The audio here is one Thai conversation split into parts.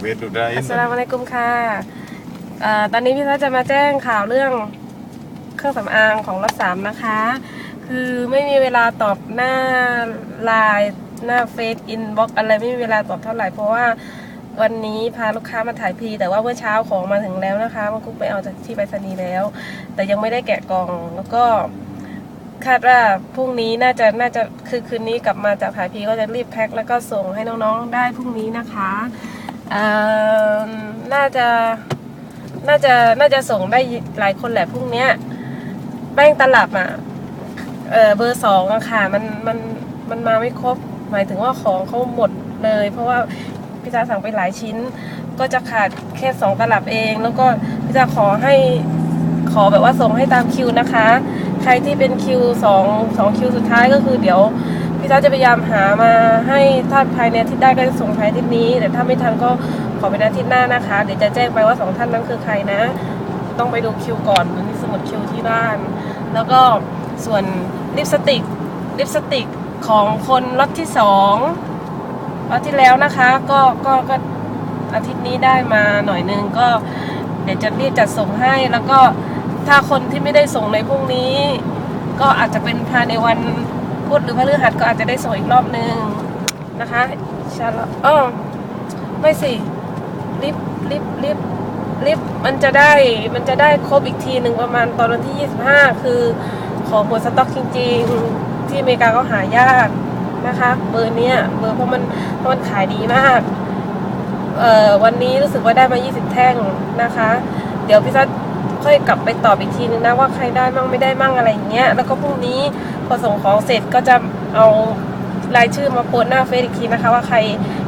เวทดูได้อัสสลามอะลัยกุมค่ะเอ่อตอนนี้พี่ทัศน์จะมาแจ้งข่าวเรื่องเครื่องสำอางของรัศสามนะคะ คือไม่มีเวลาตอบหน้าไลน์หน้าเฟซอินบ็อกอะไรไม่มีเวลาตอบเท่าไหร่ เพราะว่าวันนี้พาลูกค้ามาถ่ายพรีแต่ว่าเมื่อเช้าของมาถึงแล้วนะคะมันกุ๊กไปเอาจากที่ไปรษณีย์แล้ว แต่ยังไม่ได้แกะกล่องแล้วก็คาดว่าพรุ่งนี้น่าจะน่าจะคือคืนนี้กลับมาจากถ่ายพรีก็จะรีบแพ็คแล้วก็ส่งให้น้องๆได้พรุ่งนี้นะคะ น่าจะน่าจะน่าจะส่งได้หลายคนแหละพรุ่งนี้แป้งตลับอะเออเบอร์สองอะค่ะ มันมันมันมาไม่ครบ หมายถึงว่าของเขาหมดเลย เพราะว่าพี่ตาสั่งไปหลายชิ้น ก็จะขาดแค่สองตลับเอง แล้วก็พี่ตาขอให้ขอแบบว่าส่งให้ตามคิวนะคะ ใครที่เป็นคิวสองสองคิวสุดท้ายก็คือเดี๋ยว พี่ท้าจะพยายามหามาให้ถ้าภายในอาทิตย์ได้ก็จะส่งภายในอาทิตย์นี้ แต่ถ้าไม่ทันก็ขอเป็นอาทิตย์หน้านะคะ เดี๋ยวจะแจ้งไปว่าสองท่านนั้นคือใครนะ ต้องไปดูคิวก่อนมันมีสมุดคิวที่บ้าน แล้วก็ส่วนลิปสติกลิปสติกของคนล็อตที่สองล็อตที่แล้วนะคะก็ก็ก็อาทิตย์นี้ได้มาหน่อยนึงก็เดี๋ยวจะรีบจัดส่งให้แล้วก็ถ้าคนที่ไม่ได้ส่งในพรุ่งนี้ ก็อาจจะเป็นภายในวัน พุธหรือพฤหัสก็อาจจะได้ส่งอีกรอบนึงนะคะชาลออ๋อไม่สิรีบรีบรีบรีบมันจะได้มันจะได้ครบอีกทีหนึ่งประมาณตอนวันที่ 25 คือของหมดสต็อกจริง ๆ ที่อเมริกาก็หายากนะคะเบอร์เนี้ยเบอร์เพราะมันเพราะมันขายดีมากเอ่อวันนี้รู้สึกว่าได้มา 20 แท่งนะคะ เดี๋ยวพี่ซัดค่อยกลับไปตอบอีกทีนึงนะว่าใครได้มั่งไม่ได้มั่งอะไรอย่างเงี้ยแล้วก็พรุ่งนี้ พอส่งของเสร็จก็จะเอารายชื่อมาโพสหน้าเฟซอีกทีนะคะว่าใคร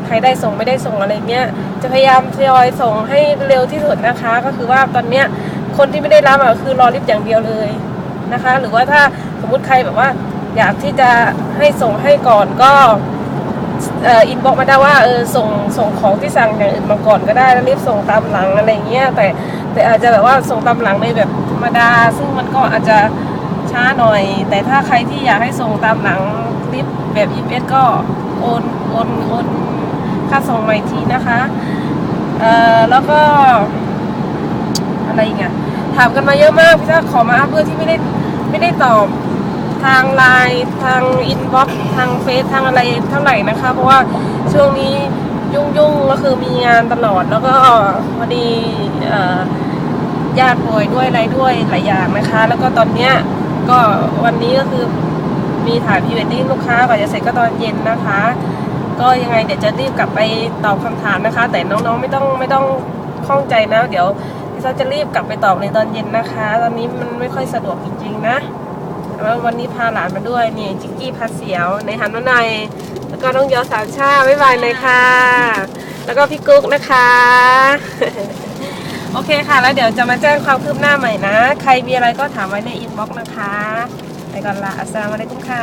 ใครได้ส่งไม่ได้ส่งอะไรเงี้ยจะพยายามทยอยส่งให้เร็วที่สุดนะคะ ก็คือว่าตอนเนี้ยคนที่ไม่ได้รับอะคือรอรีบอย่างเดียวเลยนะคะ หรือว่าถ้าสมมุติใครแบบว่า อยากที่จะให้ส่งให้ก่อนก็เอออินบอกมาได้ว่าเออส่งส่งของที่สั่งอย่างอื่นมาก่อนก็ได้แล้วรีบส่งตามหลังอะไรเงี้ยแต่แต่อาจจะแบบว่าส่งตามหลังในแบบธรรมดา ซึ่งมันก็อาจจะ ช้าหน่อย แต่ถ้าใครที่อยากให้ส่งตามหลังรีบแบบอีเก็โอนโอนโอนค่าส่งใหม่ทีนะคะเอ่อแล้วก็ อะไรอีกอะถามกันมาเยอะมากพี่ถ้าขอมาอัพเพื่อที่ไม่ได้ไม่ได้ตอบทางไลน์ทางอินบ็อกซ์ทางเฟซทางอะไรเท่าไหร่นะคะ เพราะว่าช่วงนี้ยุ่งๆก็คือมีงานตลอดแล้วก็พอดีญาติป่วยด้วยอะไรด้วยหลายอย่างนะคะ แล้วก็ตอนเนี้ย ก็วันนี้ก็คือมีถ่ายพรีเวดดิ้งลูกค้ากว่าจะเสร็จก็ตอนเย็นนะคะ ก็ยังไงเดี๋ยวจะรีบกลับไปตอบคำถามนะคะ แต่น้องๆไม่ต้องไม่ต้องข้องใจนะ เดี๋ยวพี่ซาจะรีบกลับไปตอบในตอนเย็นนะคะ ตอนนี้มันไม่ค่อยสะดวกจริงๆนะแล้ววันนี้พาหลานมาด้วยนี่จิกกี้พาเสียวในหันมาหน่อยแล้วก็น้องยอสามชาบ๊ายบายเลยค่ะ แล้วก็พี่กุ๊กนะคะ โอเคค่ะ แล้วเดี๋ยวจะมาแจ้งความคืบหน้าใหม่นะ ใครมีอะไรก็ถามไว้ในอินบ็อกซ์นะคะ ไปก่อนละอัสสลามุอะลัยกุมค่ะ